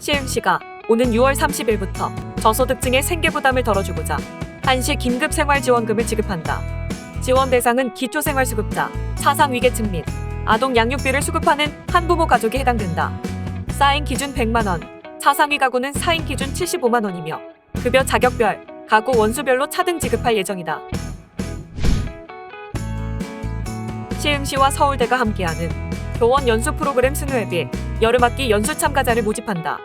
시흥시가 오는 6월 30일부터 저소득층의 생계 부담을 덜어주고자 한시 긴급 생활지원금을 지급한다. 지원 대상은 기초생활수급자, 사상위계층 및 아동 양육비를 수급하는 한부모 가족이 해당된다. 쌓인 기준 100만 원, 사상위 가구는 4인 기준 75만 원이며 급여 자격별, 가구 원수별로 차등 지급할 예정이다. 시흥시와 서울대가 함께하는 교원 연수 프로그램 스누앱이 여름학기 연수 참가자를 모집한다.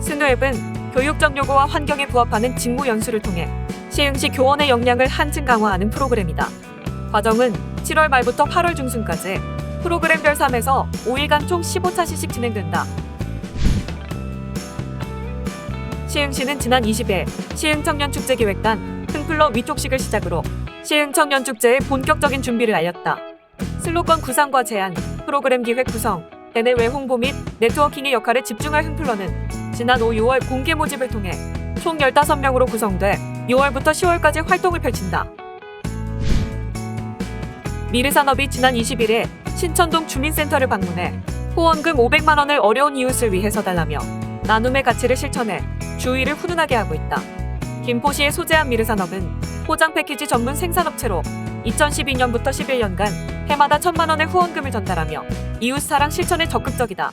스누앱은 교육적 요구와 환경에 부합하는 직무 연수를 통해 시흥시 교원의 역량을 한층 강화하는 프로그램이다. 과정은 7월 말부터 8월 중순까지 프로그램별 3에서 5일간 총 15차시씩 진행된다. 시흥시는 지난 20일 시흥청년축제기획단 흥플러 위촉식을 시작으로 시흥청년축제의 본격적인 준비를 알렸다. 슬로건 구상과 제안, 프로그램 기획 구성, 대내외 홍보 및 네트워킹의 역할에 집중할 흥플러는 지난 5, 6월 공개 모집을 통해 총 15명으로 구성돼 6월부터 10월까지 활동을 펼친다. 미르산업이 지난 21일 신천동 주민센터를 방문해 후원금 500만 원을 어려운 이웃을 위해 서 달라며 나눔의 가치를 실천해 주위를 훈훈하게 하고 있다. 김포시의 소재한 미르산업은 포장 패키지 전문 생산업체로 2012년부터 11년간 해마다 천만 원의 후원금을 전달하며 이웃 사랑 실천에 적극적이다.